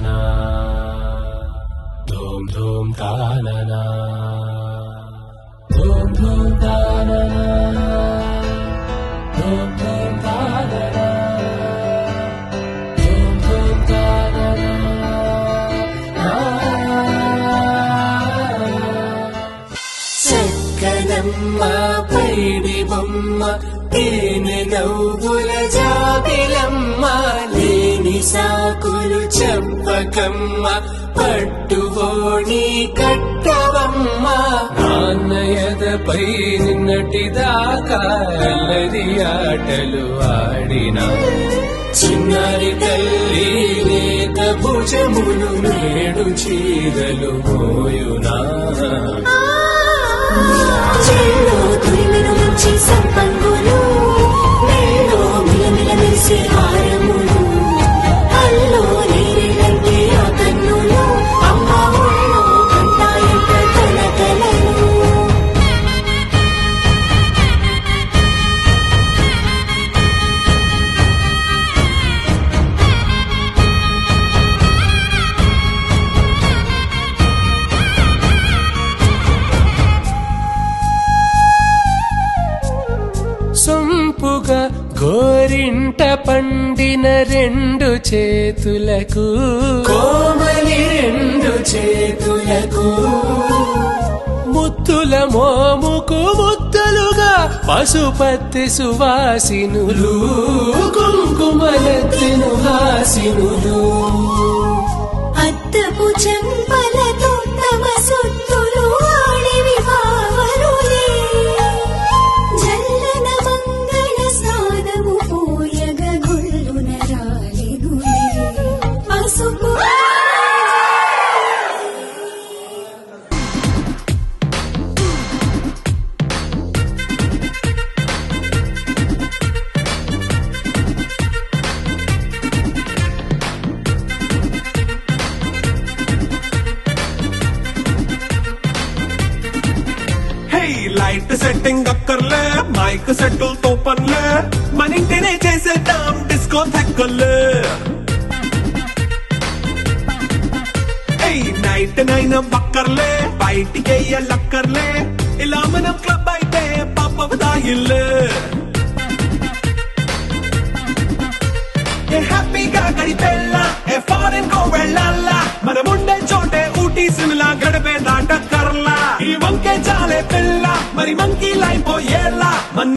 तानना धूम धूम तानना धूम धूम तानना धूम धूम तानना धूम धूम तानना చక్కనమ్మ పైడి బొమ్మ తేనె నవ్వుల జాబిల సాకులు చెంపకమ్మ పట్టువోణి కట్టవమ్మ. నాన్నయదపై నిన్నటిదాకా అల్లరి ఆటలు ఆడినా చిన్నారి తల్లి లేక భుజములు నేడు చీరలు పోయునా గోరింట పండిన రెండు చేతులకు. కోమలి రెండు చేతులకు. ముత్తుల మోముకు ముద్దలుగా పశుపత్తి సువాసినులు. కుంకుమలెత్తిను హాసినులు పసుపు లైట్ సెట్టింగ్ అక్కర్లే మైక్ సెట్టులతో పనులే పనిలే మన ఇంటినే చేసేద్దాం డిస్కో తెక్కర్లే నైట్ నైన్ బక్కర్లే బయటికి లక్కర్లే ఇలా మనం క్లబ్ అయితే పాప దాయిల్లే ఏ హ్యాపీగా గడిపెళ్ళ ఏ ఫారెన్ కో వెళ్ళాలా మనం ఉండే చోటే ఊటీ సిమ్లా గడిపే దాట కర్లా ఈ వంకే చాలే పిల్ల మరి మంకీ లైఫ్ పోయేలా మన